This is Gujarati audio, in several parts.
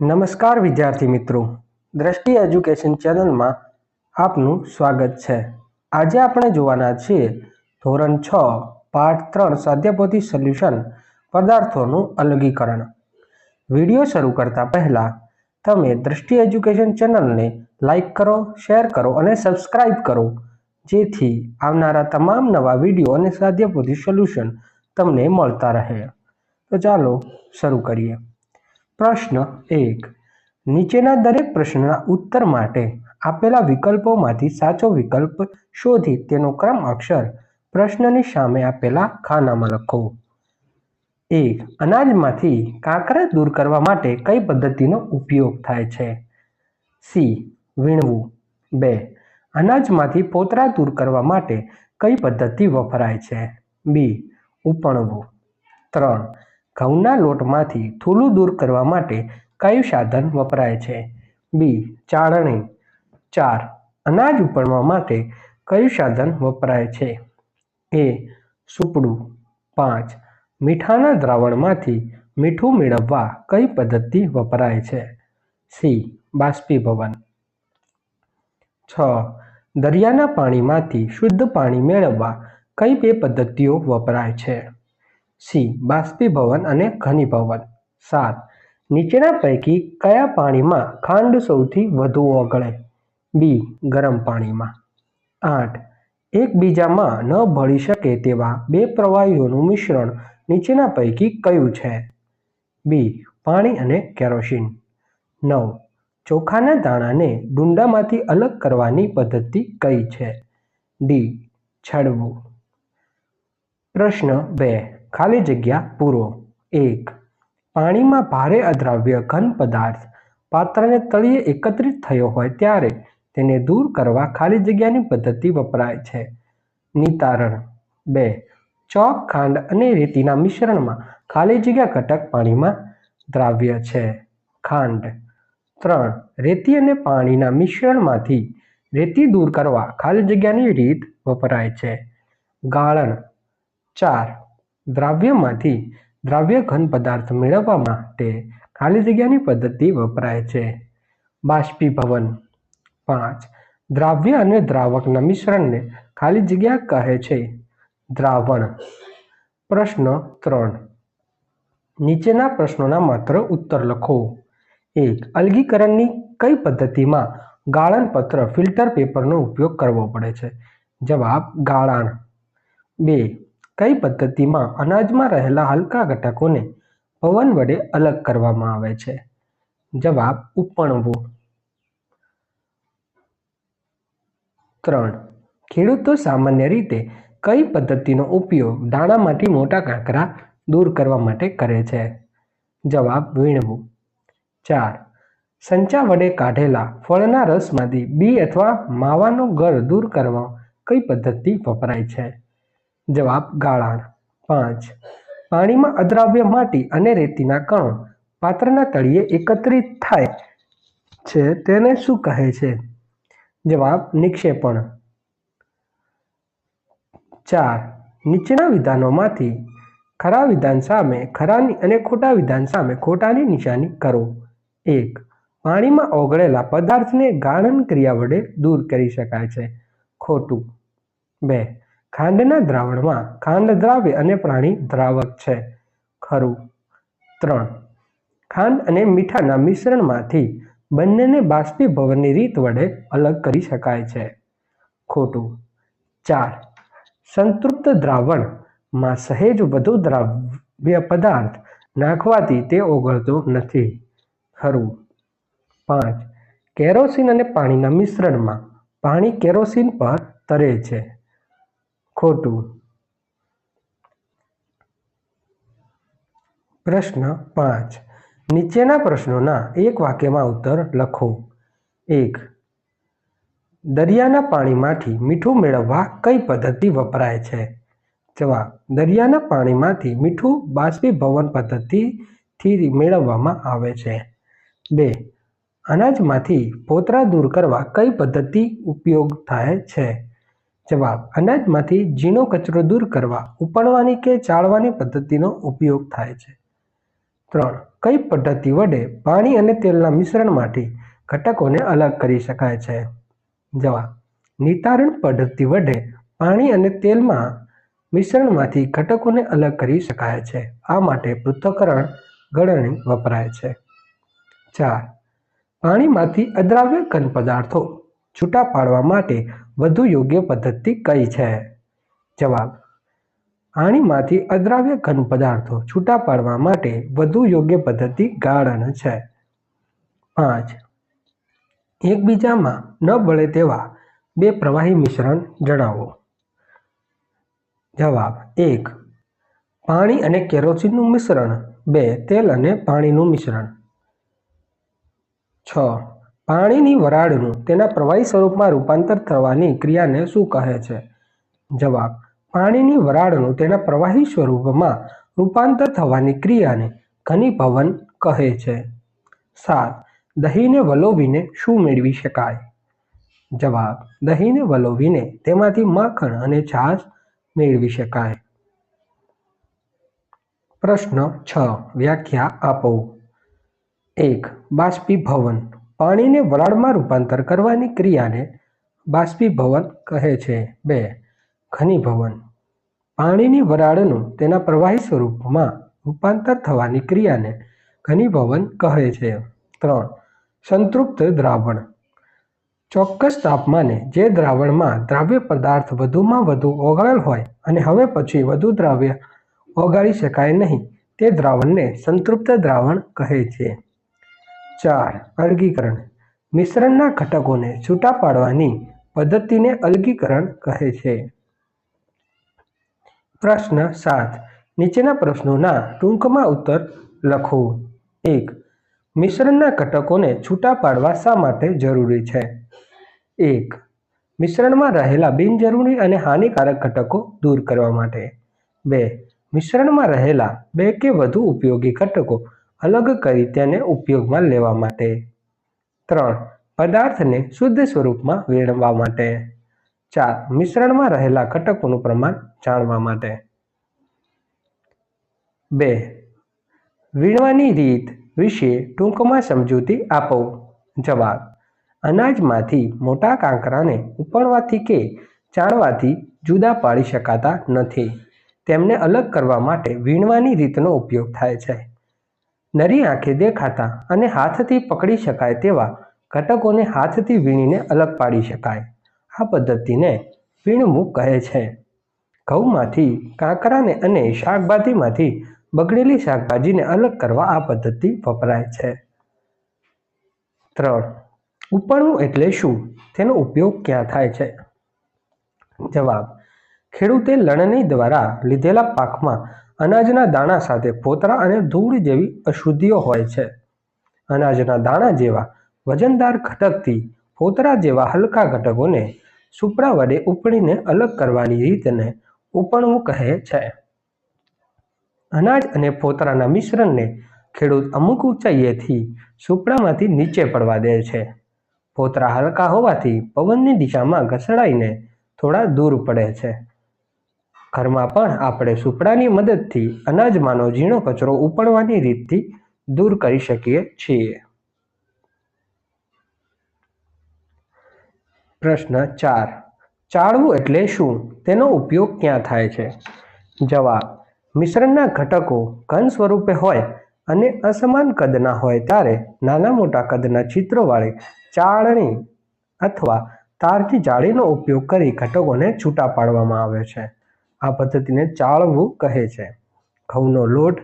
નમસ્કાર વિદ્યાર્થી મિત્રો. દ્રષ્ટિ એજ્યુકેશન ચેનલમાં આપનું સ્વાગત છે. આજે આપણે જોવાના છીએ ધોરણ છ, પાઠ ત્રણ સ્વાધ્યાયપોથી સોલ્યુશન પદાર્થોનું અલગીકરણ. વીડિયો શરૂ કરતા પહેલાં તમે દ્રષ્ટિ એજ્યુકેશન ચેનલને લાઈક કરો, શેર કરો અને સબસ્ક્રાઇબ કરો. જેથી આવનારા તમામ નવા વીડિયો અને સ્વાધ્યાયપોથી સોલ્યુશન તમને મળતા રહે. તો ચાલો શરૂ કરીએ. પ્રશ્ન એક. નીચેના દરેક પ્રશ્નના ઉત્તર માટે આપેલા વિકલ્પોમાંથી સાચો વિકલ્પ શોધી તેનો ક્રમ અક્ષર પ્રશ્નની સામે આપેલા ખાનામાં લખો. એક. અનાજમાંથી કાંકરા દૂર કરવા માટે કઈ પદ્ધતિનો ઉપયોગ થાય છે? સી. વીણવું. બે. અનાજમાંથી પોતરા દૂર કરવા માટે કઈ પદ્ધતિ વપરાય છે? બી. ઉપણવું. ત્રણ. ઘઉંના લોટમાંથી થૂલું દૂર કરવા માટે કયું સાધન વપરાય છે? બી, ચાળણી. ચાર, અનાજ ઉપાડવા માટે કયું સાધન વપરાય છે? એ, સુપડું. પાંચ, મીઠાના દ્રાવણમાંથી મીઠું મેળવવા કઈ પદ્ધતિ વપરાય છે? સી, બાષ્પીભવન. છ, દરિયાના પાણીમાંથી શુદ્ધ પાણી મેળવવા કઈ બે પદ્ધતિઓ વપરાય છે? સી, બાષ્પીભવન અને ઘનીભવન. સાત, નીચેના પૈકી કયા પાણીમાં ખાંડ સૌથી વધુ ઓગળે? બી, ગરમ પાણીમાં. આઠ, એકબીજામાં ન ભળી શકે તેવા બે પ્રવાહીઓનું મિશ્રણ નીચેના પૈકી કયું છે? બી, પાણી અને કેરોસીન. નવ, ચોખાના દાણાને ડુંડામાંથી અલગ કરવાની પદ્ધતિ કઈ છે? ડી, છડવું. પ્રશ્ન બે ખાલી જગ્યા પૂરો. એક, પાણીમાં ભારે અદ્રાવ્ય ઘન પદાર્થ પાત્રને તળિયે એકત્રિત થયો હોય ત્યારે તેને દૂર કરવા ખાલી જગ્યાની પદ્ધતિ વપરાય છે. નિતારણ. બે, ચોક, ખાંડ અને રેતીના મિશ્રણમાં ખાલી જગ્યા ઘટક પાણીમાં દ્રાવ્ય છે. ખાંડ. ત્રણ, રેતી અને પાણીના મિશ્રણમાંથી રેતી દૂર કરવા ખાલી જગ્યાની રીત વપરાય છે. ગાળણ. ચાર દ્રાવ્યમાંથી દ્રાવ્ય ઘન પદાર્થ મેળવવા માટે ખાલી જગ્યાની પદ્ધતિ વપરાય છે. બાષ્પીભવન પાંચ. દ્રાવ્ય અને દ્રાવકના મિશ્રણને ખાલી જગ્યા કહે છે. દ્રાવણ પ્રશ્ન ત્રણ. નીચેના પ્રશ્નોના માત્ર ઉત્તર લખો. એક. અલગીકરણની કઈ પદ્ધતિમાં ગાળણ પત્ર ફિલ્ટર પેપરનો ઉપયોગ કરવો પડે છે? જવાબ, ગાળાણ. બે. કઈ પદ્ધતિમાં અનાજમાં રહેલા હલકા ઘટકોને પવન વડે અલગ કરવામાં આવે છે? જવાબ ઉપણવું. ત્રણ. ખેડૂતો સામાન્ય રીતે કઈ પદ્ધતિનો ઉપયોગ દાણામાંથી મોટા કાંકરા દૂર કરવા માટે કરે છે? જવાબ વીણવું. ચાર. સંચા વડે કાઢેલા ફળના રસમાંથી બી અથવા માવાનો ગળ દૂર કરવા કઈ પદ્ધતિ વપરાય છે? જવાબ ગાળાણ. પાંચ. પાણીમાં અદ્રાવ્ય માટી અને રેતીના કણો પાત્રના તળિયે એકત્રિત થાય છે તેને શું કહે છે? જવાબ નિક્ષેપણ. ચાર. નીચેના વિધાનોમાંથી ખરા વિધાન સામે, ખરાની અને ખોટા વિધાન સામે ખોટાની નિશાની કરો. એક. પાણીમાં ઓગળેલા પદાર્થને ગાળન ક્રિયા વડે દૂર કરી શકાય છે. ખોટું. બે. ખાંડના દ્રાવણમાં ખાંડ દ્રાવ્ય અને પ્રાણી દ્રાવક છે. ખરું. ત્રણ. ખાંડ અને મીઠાના મિશ્રણમાંથી બંનેને બાષ્પીભવનની રીત વડે અલગ કરી શકાય છે. ખોટું. ચાર. સંતૃપ્ત દ્રાવણમાં સહેજ વધુ દ્રાવ્ય પદાર્થ નાખવાથી તે ઓગળતો નથી. ખરું. પાંચ. કેરોસીન અને પાણીના મિશ્રણમાં પાણી કેરોસીન પર તરે છે. ખોટું. પ્રશ્ન પાંચ. નીચેના પ્રશ્નોના એક વાક્યમાં ઉત્તર લખો. એક. દરિયાના પાણીમાંથી મીઠું મેળવવા કઈ પદ્ધતિ વપરાય છે? જવાબ. દરિયાના પાણીમાંથી મીઠું બાષ્પીભવન પદ્ધતિથી મેળવવામાં આવે છે. બે. અનાજમાંથી પોતરા દૂર કરવા કઈ પદ્ધતિ ઉપયોગ થાય છે? જવાબ, અનાજમાંથી ઝીણો કચરો દૂર કરવા, ઉપાડવાની કે ચાળવાની પદ્ધતિનો ઉપયોગ થાય છે. ત્રણ, કઈ પદ્ધતિ વડે પાણી અને તેલના મિશ્રણમાંથી ઘટકોને અલગ કરી શકાય છે? જવાબ, નિતારણ પદ્ધતિ વડે પાણી અને તેલમાં મિશ્રણમાંથી ઘટકોને અલગ કરી શકાય છે. આ માટે પૃથ્થકરણ ગળણી વપરાય છે. ચાર, પાણીમાંથી અદ્રાવ્ય ઘન પદાર્થો છૂટા પાડવા માટે વધુ યોગ્ય પદ્ધતિ કઈ છે? જવાબ પાણીમાંથી અદ્રાવ્ય ઘન પદાર્થો છૂટા પાડવા માટે વધુ યોગ્ય પદ્ધતિ ગાળણ છે. પાંચ, એકબીજામાં ન બળે તેવા બે પ્રવાહી મિશ્રણ જણાવો. જવાબ, એક, પાણી અને કેરોસીનનું મિશ્રણ, બે, તેલ અને પાણીનું મિશ્રણ. છ પાણીની વરાળનું તેના પ્રવાહી સ્વરૂપમાં રૂપાંતર થવાની ક્રિયાને શું કહે છે? જવાબ, પાણીની વરાળનું તેના પ્રવાહી સ્વરૂપમાં રૂપાંતર થવાની ક્રિયાને ઘનીભવન કહે છે. સાત, દહીંને વલોવીને શું મેળવી શકાય? જવાબ, દહીંને વલોવીને તેમાંથી માખણ અને છાશ મેળવી શકાય. પ્રશ્ન છ, વ્યાખ્યા આપો. એક, બાષ્પીભવન પાણીને વરાળમાં રૂપાંતર કરવાની ક્રિયાને બાષ્પીભવન કહે છે. બે, ઘનીભવન. પાણીની વરાળનું તેના પ્રવાહી સ્વરૂપમાં રૂપાંતર થવાની ક્રિયાને ઘનીભવન કહે છે. ત્રણ, સંતૃપ્ત દ્રાવણ. ચોક્કસ તાપમાને જે દ્રાવણમાં દ્રાવ્ય પદાર્થ વધુમાં વધુ ઓગાળેલ હોય અને હવે પછી વધુ દ્રાવ્ય ઓગાળી શકાય નહીં, તે દ્રાવણને સંતૃપ્ત દ્રાવણ કહે છે. ચાર, અલગીકરણ. મિશ્રણના ઘટકોને છૂટા પાડવાની પદ્ધતિને અલગીકરણ કહે છે. પ્રશ્ન સાત, નીચેના પ્રશ્નોના ટૂંકમાં ઉત્તર લખો. એક, મિશ્રણના ઘટકોને છૂટા પાડવા શા માટે જરૂરી છે? એક, મિશ્રણમાં રહેલા બિનજરૂરી અને હાનિકારક ઘટકો દૂર કરવા માટે. બે, મિશ્રણમાં રહેલા બે કે વધુ ઉપયોગી ઘટકો અલગ કરી તેને ઉપયોગમાં લેવા માટે. ત્રણ, પદાર્થને શુદ્ધ સ્વરૂપમાં વેણવા માટે. ચાર, મિશ્રણમાં રહેલા ઘટકોનું પ્રમાણ જાણવા માટે. બે, વીણવાની રીત વિશે ટૂંકમાં સમજૂતી આપો. જવાબ, અનાજમાંથી મોટા કાંકરાને ઉપણવાથી કે ચાણવાથી જુદા પાડી શકાતા નથી. તેમને અલગ કરવા માટે વીણવાની રીતનો ઉપયોગ થાય છે. નરી આંખે દેખાતા અને હાથથી પકડી શકાય તેવા ઘટકોને હાથથી વીણીને અલગ પાડી શકાય. આ પદ્ધતિને વીણવું કહે છે. ઘઉંમાંથી કાંકરાને અને શાકભાજીમાંથી બગડેલી શાકભાજીને અલગ કરવા આ પદ્ધતિ વપરાય છે. ત્રણ ઉપણવું એટલે શું? તેનો ઉપયોગ ક્યાં થાય છે? જવાબ, ખેડૂતે લણણી દ્વારા લીધેલા પાકમાં અનાજના દાણા સાથે ફોતરા અને ધૂળ જેવી અશુદ્ધિઓ હોય છે. અનાજના દાણા જેવા વજનદાર ઘટકથી ફોતરા જેવા હલકા ઘટકોને સુપડા વડે ઉપડીને અલગ કરવાની રીતને ઉપણવું કહે છે. અનાજ અને ફોતરાના મિશ્રણને ખેડૂત અમુક ઊંચાઈએથી સુપડામાંથી નીચે પડવા દે છે. ફોતરા હલકા હોવાથી પવનની દિશામાં ઘસડાઈને થોડા દૂર પડે છે. ઘરમાં પણ આપણે સુપડાની મદદથી અનાજમાંનો ઝીણો કચરો ઉપડવાની રીતથી દૂર કરી શકીએ છીએ. પ્રશ્ન ચાર. ચાળવું એટલે શું? તેનો ઉપયોગ ક્યાં થાય છે? જવાબ. મિશ્રણના ઘટકો ઘન સ્વરૂપે હોય અને અસમાન કદના હોય ત્યારે નાના મોટા કદના ચિત્રોવાળી ચાળણી અથવા તારથી જાળીનો ઉપયોગ કરી ઘટકોને છૂટા પાડવામાં આવે છે. આ પદ્ધતિને ચાળવું કહે છે. ઘઉંનો લોટ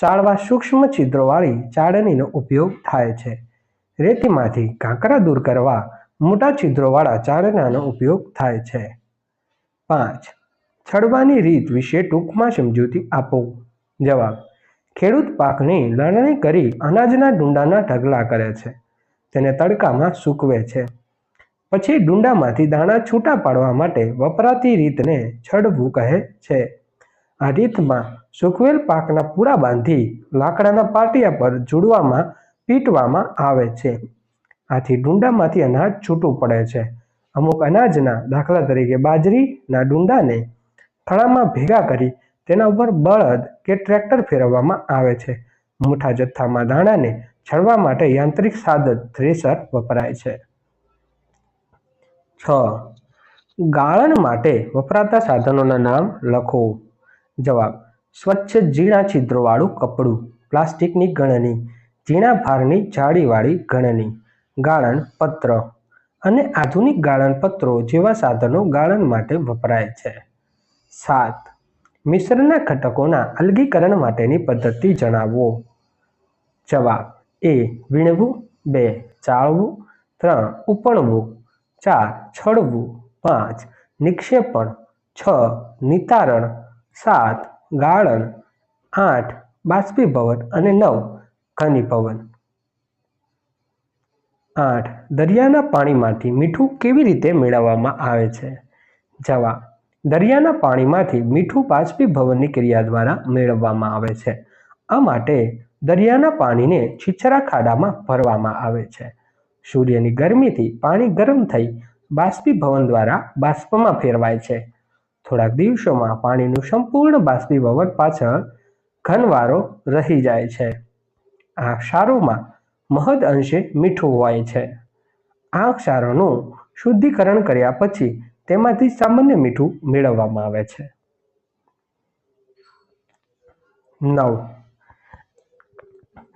ચાળવા સૂક્ષ્મ છિદ્રોવાળી ચાળણીનો ઉપયોગ થાય છે. રેતીમાંથી કાંકરા દૂર કરવા મોટા છિદ્રોવાળા ચાળણાનો ઉપયોગ થાય છે. પાંચ, છડવાની રીત વિશે ટૂંકમાં સમજૂતી આપો. જવાબ, ખેડૂત પાકની લણણી કરી અનાજના ડુંડાના ઢગલા કરે છે. તેને તડકામાં સૂકવે છે. પછી ડુંડામાંથી દાણા છૂટા પાડવા માટે વપરાતી રીતને છડવું કહે છે. આ રીતમાં સૂકવેલ પાકના પૂરા બાંધી લાકડાના પાટિયા પર જોડવામાં, પીટવામાં આવે છે. આથી ડુંડામાંથી અનાજ છૂટું પડે છે. અમુક અનાજના દાખલા તરીકે બાજરીના ડુંડાને થળામાં ભેગા કરી તેના ઉપર બળદ કે ટ્રેક્ટર ફેરવવામાં આવે છે. મોટા જથ્થામાં દાણાને છડવા માટે યાંત્રિક સાધન, થ્રેસર વપરાય છે. છ. ગાળણ માટે વપરાતા સાધનોના નામ લખો. જવાબ, સ્વચ્છ ઝીણા છિદ્રોવાળું કપડું, પ્લાસ્ટિકની ગણની, ઝીણા ભારની જાળીવાળી ગણની, ગાળણ પત્ર અને આધુનિક ગાળણ પત્રો જેવા સાધનો ગાળણ માટે વપરાય છે. સાત, મિશ્રના ઘટકોના અલગીકરણ માટેની પદ્ધતિ જણાવો. જવાબ, એ, વીણવું, બે, ચાળવું, ત્રણ, ઉપણવું ચાર છળવું પાંચ, નિક્ષેપણ, છ, નિતારણ, સાત, ગાળણ, આઠ, બાષ્પીભવન અને નવ, ઘનીભવન. આઠ, દરિયાના પાણીમાંથી મીઠું કેવી રીતે મેળવવામાં આવે છે? જવાબ, દરિયાના પાણીમાંથી મીઠું બાષ્પીભવનની ક્રિયા દ્વારા મેળવવામાં આવે છે. આ માટે દરિયાના પાણીને છીછરા ખાડામાં ભરવામાં આવે છે. સૂર્યની ગરમીથી પાણી ગરમ થઈ બાષ્પીભવન દ્વારા બાષ્પમાં ફેરવાય છે. થોડાક દિવસોમાં પાણીનું સંપૂર્ણ બાષ્પીભવન પાછળ ઘનવારો રહી જાય છે. આ ક્ષારોમાં મહદ અંશે મીઠું હોય છે. આ ક્ષારોનું શુદ્ધિકરણ કર્યા પછી તેમાંથી સામાન્ય મીઠું મેળવવામાં આવે છે. નવ.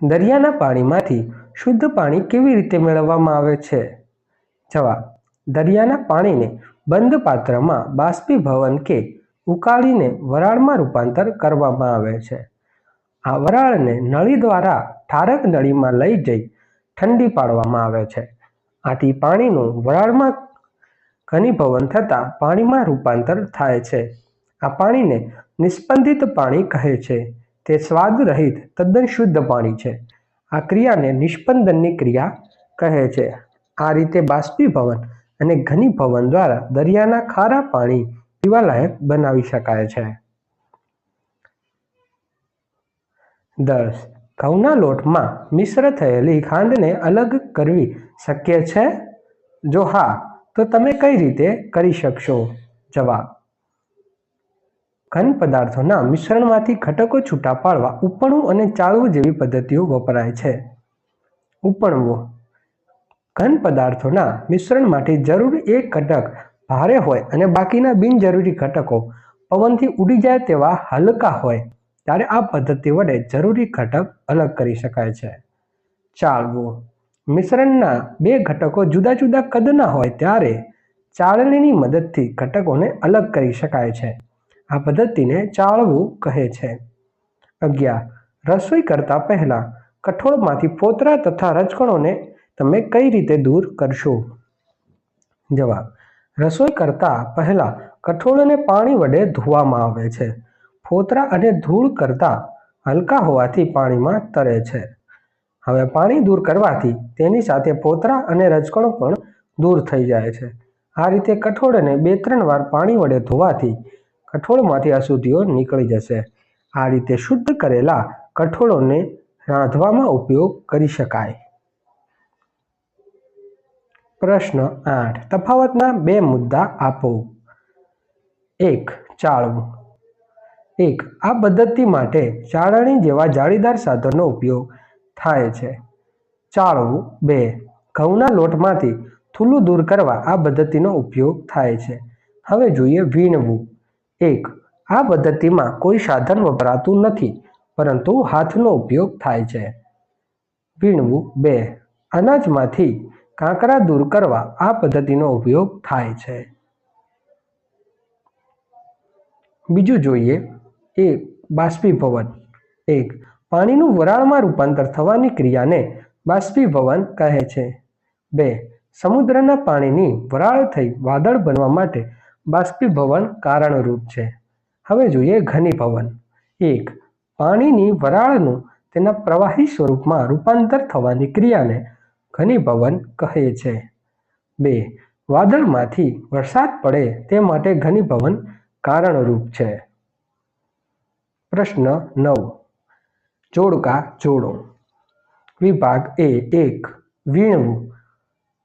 દરિયાના પાણીમાંથી શુદ્ધ પાણી કેવી રીતે મેળવવામાં આવે છે? જવાબ, દરિયાના પાણીને બંધ પાત્રમાં બાષ્પીભવન કે ઉકાળીને વરાળમાં રૂપાંતર કરવામાં આવે છે. આ વરાળને નળી દ્વારા ઠારક નળીમાં લઈ જઈ ઠંડી પાડવામાં આવે છે. આથી પાણીનું વરાળમાં ઘનીભવન થતાં પાણીમાં રૂપાંતર થાય છે. આ પાણીને નિસ્પંદિત પાણી કહે છે. તે સ્વાદ રહિત તદ્દન શુદ્ધ પાણી છે. આ ક્રિયાને નિષ્પંદનની ક્રિયા કહે છે. આ રીતે બાષ્પીભવન અને ઘનીભવન દ્વારા દરિયાના ખારા પાણી પીવાલાયક બનાવી શકાય છે. દસ. ઘઉંના લોટમાં મિશ્ર થયેલી ખાંડને અલગ કરવી શક્ય છે? જો હા, તો તમે કઈ રીતે કરી શકશો? જવાબ. ઘન પદાર્થોના મિશ્રણમાંથી ઘટકો છૂટા પાડવા ઉપણવું અને ચાળવું જેવી પદ્ધતિઓ વપરાય છે. ઉપણવું. ઘન પદાર્થોના મિશ્રણમાંથી જરૂરી એક ઘટક ભારે હોય અને બાકીના બિનજરૂરી ઘટકો પવનથી ઉડી જાય તેવા હલકા હોય, ત્યારે આ પદ્ધતિ વડે જરૂરી ઘટક અલગ કરી શકાય છે. ચાળવું. મિશ્રણના બે ઘટકો જુદા જુદા કદના હોય, ત્યારે ચાળણીની મદદથી ઘટકોને અલગ કરી શકાય છે. આ પદ્ધતિને ચાળવું કહે છે. અગિયાર. રસોઈ કરતા પહેલાં કઠોળમાંથી ફોતરા તથા રજકણોને તમે કઈ રીતે દૂર કરશો? જવાબ. રસોઈ કરતા પહેલાં કઠોળને પાણી વડે ધોવામાં આવે છે. ફોતરા અને ધૂળ કરતાં હલકા હોવાથી પાણીમાં તરે છે. હવે પાણી દૂર કરવાથી તેની સાથે ફોતરા અને રજકણો પણ દૂર થઈ જાય છે. આ રીતે કઠોળને બે ત્રણ વાર પાણી વડે ધોવાથી કઠોળમાંથી અશુદ્ધિઓ નીકળી જશે. આ રીતે શુદ્ધ કરેલા કઠોળોને રાંધવામાં ઉપયોગ કરી શકાય. પ્રશ્ન આઠ. તફાવતના બે મુદ્દા આપો. એક, ચાળવું. એક, આ પદ્ધતિ માટે ચાળણી જેવા જાળીદાર સાધનનો ઉપયોગ થાય છે. ચાળવું. બે, ઘઉંના લોટમાંથી થૂલું દૂર કરવા આ પદ્ધતિનો ઉપયોગ થાય છે. હવે જોઈએ વીણવું. એક. આ પદ્ધતિમાં કોઈ સાધન વપરાતું નથી, પરંતુ હાથનો ઉપયોગ થાય છે. વીણવું બે. અનાજમાંથી કાંકરા દૂર કરવા આ પદ્ધતિનો ઉપયોગ થાય છે. બીજું જોઈએ એક બાષ્પીભવન. એક. પાણીનું વરાળમાં રૂપાંતર થવાની ક્રિયાને બાષ્પીભવન કહે છે. બે. સમુદ્રના પાણીની વરાળ થઈ વાદળ બનવા માટે બાષ્પીભવન કારણરૂપ છે. હવે જોઈએ ઘનીભવન એક, પાણીની વરાળનું તેના પ્રવાહી સ્વરૂપમાં રૂપાંતર થવાની ક્રિયાને ઘનીભવન કહે છે. બે, વાદળમાંથી વરસાદ પડે તે માટે ઘનીભવન કારણરૂપ છે. પ્રશ્ન નવ, જોડકા જોડો. વિભાગ એ, એક, વીણવું.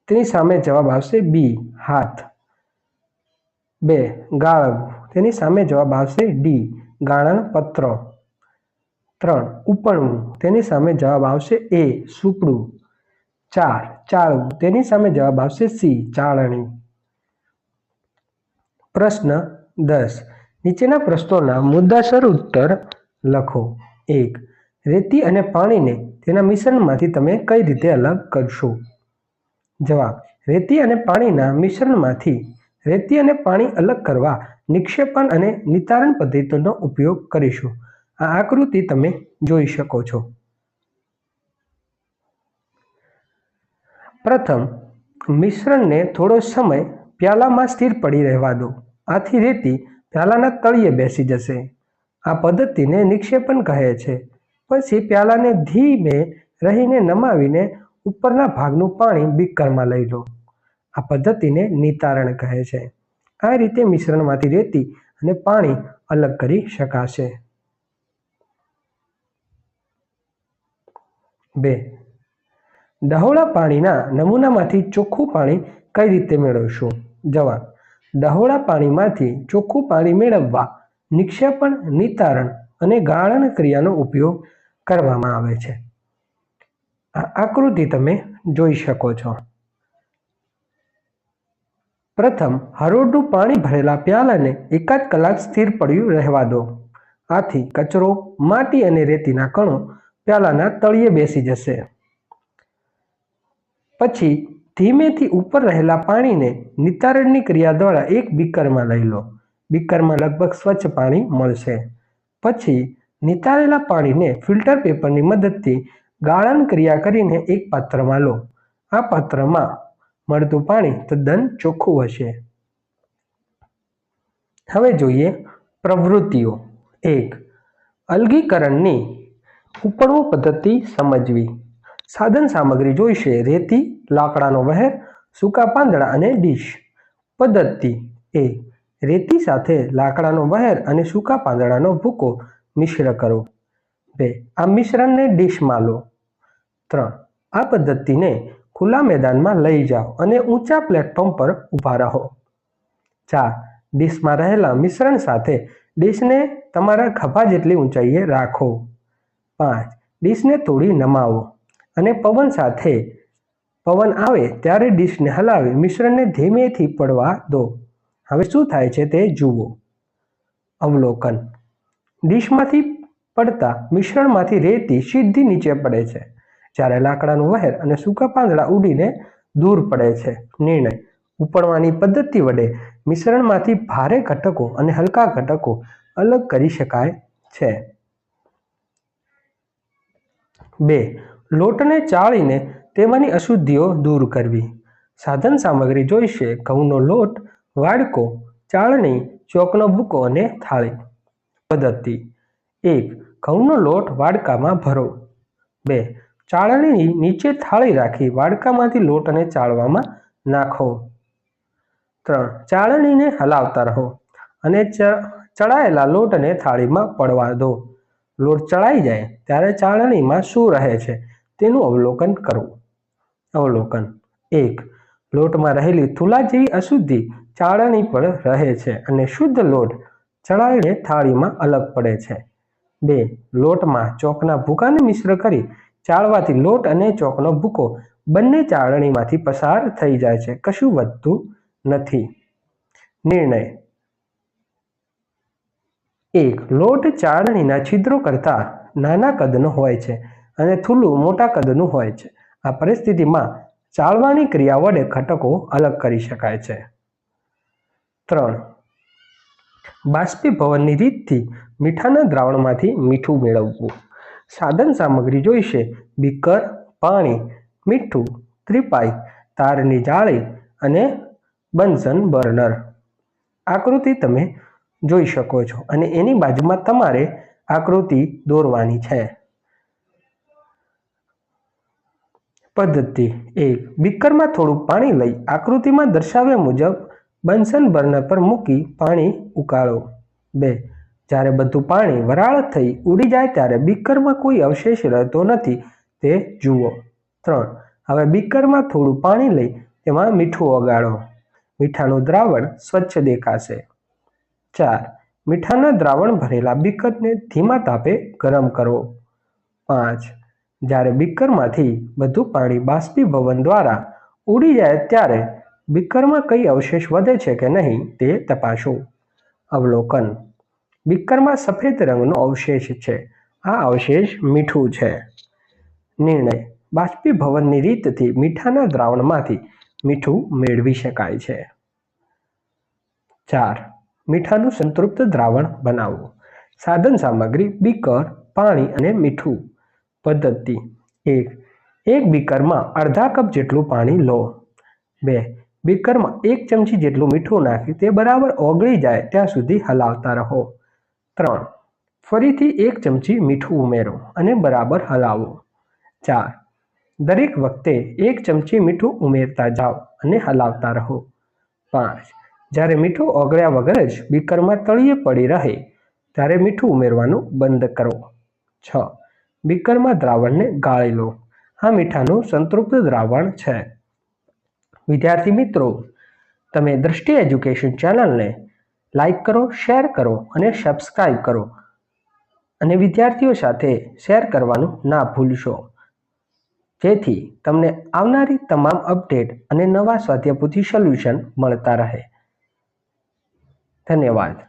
તેની સામે જવાબ આવશે બી, હાથ. બે ગાળવું તેની સામે જવાબ આવશે ડી ગાળણ પત્ર. ત્રણ ઉપણવું તેની સામે જવાબ આવશે એ સુપડું. ચાર ચાળવું તેની સામે જવાબ આવશે સી ચાળણી. પ્રશ્ન દસ. નીચેના પ્રશ્નોના મુદ્દાસર ઉત્તર લખો. એક, રેતી અને પાણીને તેના મિશ્રણમાંથી તમે કઈ રીતે અલગ કરશો? જવાબ, રેતી અને પાણીના મિશ્રણમાંથી રેતી અને પાણી અલગ કરવા, નિક્ષેપણ અને નિતારણ પદ્ધતિનો ઉપયોગ કરીશું. આ આકૃતિ તમે જોઈ શકો છો. પ્રથમ, મિશ્રણને થોડો સમય પ્યાલામાં સ્થિર પડી રહેવા દો. આથી રેતી પ્યાલાના તળિયે બેસી જશે. આ પદ્ધતિને નિક્ષેપણ કહે છે. પછી પ્યાલાને ધીમે રહીને નમાવીને ઉપરના ભાગનું પાણી બીકરમાં લઈ લો. આ પદ્ધતિને નિતારણ કહે છે. આ રીતે મિશ્રણમાંથી રેતી અને પાણી અલગ કરી શકાશે. બે. ડહોળા પાણીના નમૂનામાંથી ચોખ્ખું પાણી કઈ રીતે મેળવશું? જવાબ. ડહોળા પાણીમાંથી ચોખ્ખું પાણી મેળવવા નિક્ષેપણ, નિતારણ અને ગાળણ ક્રિયાનો ઉપયોગ કરવામાં આવે છે. આ આકૃતિ તમે જોઈ શકો છો. પ્રથમ હરોળનું પાણી ભરેલા પ્યાલાને એકાદ કલાક સ્થિર પડ્યું રહેવા દો. આથી કચરો, માટી અને રેતીના કણો પ્યાલાના તળિયે બેસી જશે. પછી ધીમેથી ઉપર રહેલા પાણીને નિતારણની ક્રિયા દ્વારા એક બીકરમાં લઈ લો. બીકરમાં લગભગ સ્વચ્છ પાણી મળશે. પછી નિતારેલા પાણીને ફિલ્ટર પેપરની મદદથી ગાળણ ક્રિયા કરીને એક પાત્રમાં લો. આ પાત્રમાં મળતું પાણી તદ્દન ચોખ્ખું હશે. હવે જોઈએ પ્રવૃત્તિઓ. એક, અલગીકરણની ઉપડવું પદ્ધતિ સમજવી. સાધન સામગ્રી જોઈશે, રેતી, લાકડાનો વહેર, સૂકા પાંદડા અને ડીશ. પદ્ધતિ, એ, રેતી સાથે લાકડાનો વહેર અને સૂકા પાંદડાનો ભૂકો મિશ્ર કરો. બે, આ મિશ્રણને ડીશમાં લો. ત્રણ, આ પદ્ધતિને ખુલ્લા મેદાનમાં લઈ જાઓ અને ઊંચા પ્લેટફોર્મ પર ઊભા રહો. ચાર, ડીશમાં રહેલા મિશ્રણ સાથે ડીશને તમારા ખભા જેટલી ઊંચાઈએ રાખો. પાંચ, ડીશને તોડી નમાવો અને પવન સાથે પવન આવે ત્યારે ડીશને હલાવી મિશ્રણને ધીમેથી પડવા દો. હવે શું થાય છે તે જુઓ. અવલોકન, ડીશમાંથી પડતા મિશ્રણમાંથી રેતી સીધી નીચે પડે છે. જ્યારે લાકડાનું વહેર અને સૂકા પાંદડા ઉડીને દૂર પડે છે. નિર્ણય. ઉપડવાની પદ્ધતિ વડે મિશ્રણમાંથી ભારે ઘટકો અને હલકા ઘટકો અલગ કરી શકાય છે. બે. લોટને ચાળીને તેમાંની અશુદ્ધિઓ દૂર કરવી. સાધન સામગ્રી જોઈશે. ઘઉંનો લોટ, વાડકો, ચાળણી, ચોકનો ભૂકો અને થાળી. પદ્ધતિ. એક. ઘઉંનો લોટ વાડકામાં ભરો. બે. ચાળણીની નીચે થાળી રાખી વાડકામાંથી લોટ અને ચાળવામાં નાખો. ત્રણ. ચાળણીને હલાવતા રહો અને ચડાયેલા લોટને થાળીમાં પડવા દો. લોટ ચડાઈ જાય ત્યારે ચાળણીમાં શું રહે છે તેનું અવલોકન કરવું અવલોકન. એક. લોટમાં રહેલી થૂલા જેવી અશુદ્ધિ ચાળણી પર રહે છે અને શુદ્ધ લોટ ચડાવીને થાળીમાં અલગ પડે છે. બે. લોટમાં ચોકના ભૂકાને મિશ્ર કરી ચાળવાથી લોટ અને ચોકનો ભૂકો બંને ચાળણીમાંથી પસાર થઈ જાય છે. કશું વધતું નથી. નિર્ણય. એક, લોટ ચાળણીના છિદ્રો કરતાં નાના કદનો હોય છે અને થૂલું મોટા કદનું હોય છે. આ પરિસ્થિતિમાં ચાળવાની ક્રિયા વડે ઘટકો અલગ કરી શકાય છે. ત્રણ, બાષ્પીભવનની રીતથી મીઠાના દ્રાવણમાંથી મીઠું મેળવવું. સાધન સામગ્રી જોઈશે. બીકર, પાણી, મીઠું, ત્રિપાઈ, તારની જાળી અને બન્સન બર્નર. આકૃતિ તમે જોઈ શકો છો અને એની બાજુમાં તમારે આકૃતિ દોરવાની છે. પદ્ધતિ એક. બીકરમાં થોડું પાણી લઈ આકૃતિમાં દર્શાવ્યા મુજબ બંસન બર્નર પર મૂકી પાણી ઉકાળો. બે. જ્યારે બધું પાણી વરાળ થઈ ઉડી જાય ત્યારે બીકરમાં કોઈ અવશેષ રહેતો નથી. તે જુઓ. ત્રણ. હવે બીકરમાં થોડું પાણી લઈ તેમાં મીઠું ઓગાળો. મીઠાનું દ્રાવણ સ્વચ્છ દેખાશે. ચાર. મીઠાના દ્રાવણ ભરેલા બીકરને ધીમા તાપે ગરમ કરો. પાંચ. જ્યારે બીકરમાંથી બધું પાણી બાષ્પીભવન દ્વારા ઉડી જાય ત્યારે બીકરમાં કઈ અવશેષ વધે છે કે નહીં તે તપાસો. અવલોકન. બીકરમાં સફેદ રંગનો અવશેષ છે. આ અવશેષ મીઠું છે. નિર્ણય. બાષ્પીભવનની રીતથી મીઠાના દ્રાવણમાંથી મીઠું મેળવી શકાય છે. ચાર. મીઠાનું સંતૃપ્ત દ્રાવણ બનાવવું. સાધન સામગ્રી, બીકર, પાણી અને મીઠું. પદ્ધતિ. એક. એક બીકરમાં અડધા કપ જેટલું પાણી લો. બે. બીકરમાં એક ચમચી જેટલું મીઠું નાખી તે બરાબર ઓગળી જાય ત્યાં સુધી હલાવતા રહો. ત્રણ. ફરીથી એક ચમચી મીઠું ઉમેરો અને બરાબર હલાવો. ચાર. દરેક વખતે એક ચમચી મીઠું ઉમેરતા જાઓ અને હલાવતા રહો. પાંચ. જ્યારે મીઠું ઓગળ્યા વગર જ બીકરમાં તળિયે પડી રહે, ત્યારે મીઠું ઉમેરવાનું બંધ કરો. છ. બીકરમાં દ્રાવણને ગાળી લો. આ મીઠાનું સંતૃપ્ત દ્રાવણ છે. વિદ્યાર્થી મિત્રો, તમે દ્રષ્ટિ એજ્યુકેશન ચેનલને લાઈક કરો શેર કરો અને સબસ્ક્રાઈબ કરો. અને વિદ્યાર્થીઓ સાથે શેર કરવાનું ના ભૂલશો. જેથી તમને આવનારી તમામ અપડેટ અને નવા સ્વાધ્યાયપોથી સોલ્યુશન મળતા રહે. ધન્યવાદ.